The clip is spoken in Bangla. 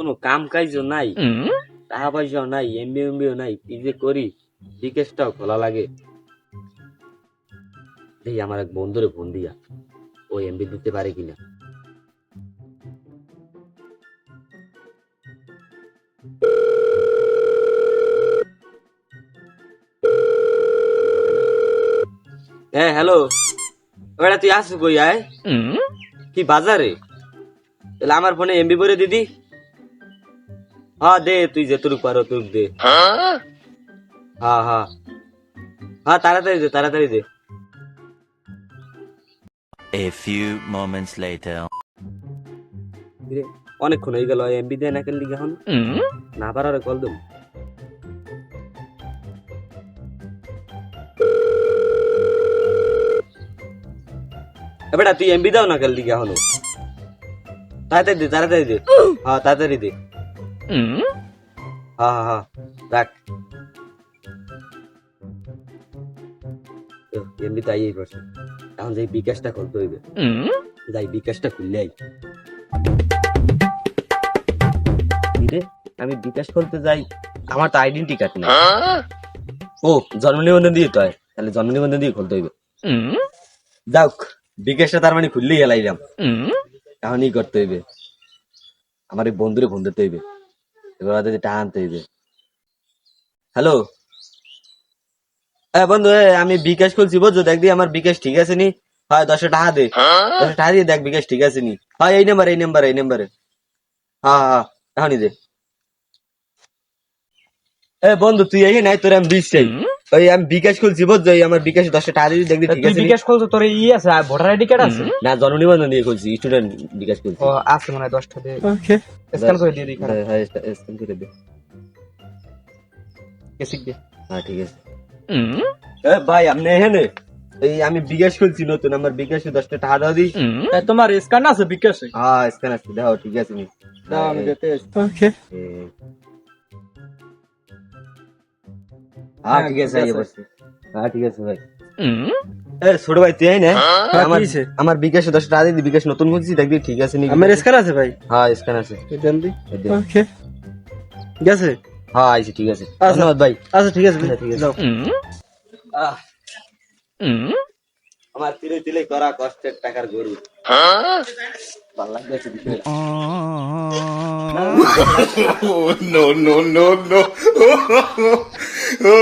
কোনো কাম কাজও নাই টাকা পয়সাও নাই এমবি এমবিও নাই কি যে করি বিকেশটাও খোলা লাগে। এই আমার এক বন্ধুরে ফোন দিয়া ও এমবি দিতে পারে কিনা। হ্যাঁ হ্যালো ওটা তুই আসু কই আয়? কি বাজারে? তাহলে আমার ফোনে এমবি করে দিদি। হ্যাঁ দে তুই যেতুটুক পারো তুই দে। হ্যাঁ হ্যাঁ। হ্যাঁ তাড়াতাড়ি দে তাড়াতাড়ি দে। A few moments later. অনেকক্ষণ হয়ে গেল এমবি দেয় না কেন এখন? না পারার কল দেব বেটা তুই এমবি দাও না কেন লিখে এখনও? তাড়াতাড়ি দে তাড়াতাড়ি দে। হ্যাঁ তাড়াতাড়ি দে। হ্যাঁ হ্যাঁ হ্যাঁ রাখ এমবি তাই এই প্রশ্ন। এখন যাই বিকাশটা খুলতে হইবে যাই বিকাশটা খুললে আমি বিকাশ করতে যাই আমার তো আইডেন্টি কার্ড নেই। ও জন্ম নিবন্ধন দিয়ে তো তাহলে জন্ম নিবন্ধন দিয়ে খুলতে হইবে। যাক বিকাশটা তার মানে খুললেই গেলাইলাম এখনই করতে হইবে। আমার এই বন্ধুরে ফোন দিতে হইবে। এবার ওদের টাকা আনতে হইবে। হ্যালো হ্যাঁ বন্ধু আমি বিকাশ খুলছি বুঝছ? দেখ দি আমার বিকাশ ঠিক আছে নি? হয় দশটা টাকা দে। দশটা টাকা দিয়ে দেখ বিকাশ ঠিক আছে নি? হয় এই নাম্বার এই নাম্বার এই নাম্বারে হ্যাঁ হ্যাঁ এখনই দে। এ বন্ধু তুই এই নাই তোর আমি বিশ চাই ওই আমি বিকাশ খুলছি বুঝছ আমার বিকাশ দশটা টাকা দিয়ে দেখবি ঠিক আছে বিকাশ করছ তোর ই আছে ভোটার আইডি কার্ড আছে? না জন্ম নিবন্ধন দিয়ে খুলছি স্টুডেন্ট বিকাশ খুলছি ও আছে মানে দশটা দিয়ে। স্ক্যান করে দিয়ে দিই হ্যাঁ, হ্যাঁ, স্ক্যান- করে দে। কেসিক দিয়ে। হ্যাঁ ঠিক আছে। এ ভাই আপনি এখানে? এই আমি বিকাশ খুলছি নতুন আমার বিকাশে দশটা টাকা দাও দিই তোমার স্ক্যান আছে বিকাশে? হ্যাঁ স্ক্যান আছে দাও ঠিক আছে নি। দাও আমি যেতে ওকে হ্যাঁ ঠিক আছে আইয়ে বসছি হ্যাঁ ঠিক আছে ভাই। এ ছোট ভাই তুই না। আমার বিকাশে দশটা টাকা বিকাশ নতুন খুলছি দেখবি ঠিক আছে নি আমার স্ক্যান আছে ভাই? হ্যাঁ স্ক্যান আছে। দেন দি। ওকে গেছে? হ্যাঁ আইছি ঠিক আছে। আচ্ছা। ধন্যবাদ ভাই। আচ্ছা ঠিক আছে হ্যাঁ, ঠিক আছে। যাও। আহ। আমার তিলে তিলে করা কষ্টের টাকার গরু। no, no.